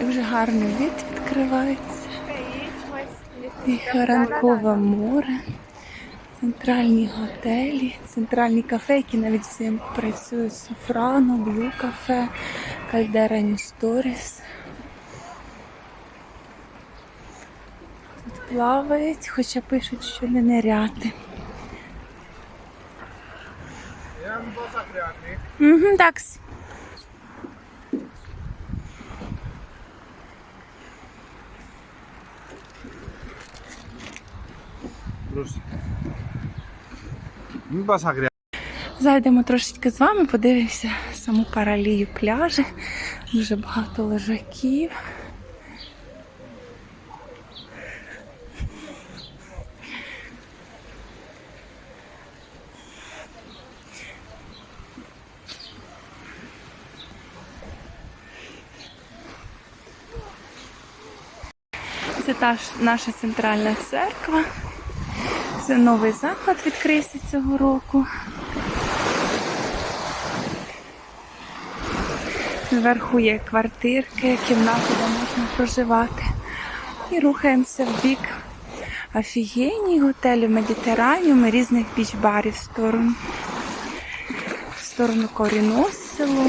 І вже гарний вид відкривається. І ранкове море, центральні готелі, центральні кафе, які навіть взимку працюють. Софрано, Блю кафе, Кальдера Нью Сторіс. Тут плавають, хоча пишуть, що не неряти. ниряти. Угу, такс. Зайдемо трошечки з вами, подивимося саму паралію пляжі. Дуже багато лежаків. Це та наша центральна церква. Це новий заклад відкрився цього року. Зверху є квартирки, кімнати, де можна проживати. І рухаємося в бік офігенні готелів Медитераніум і різних біч-барів в сторону. В сторону Корінос село.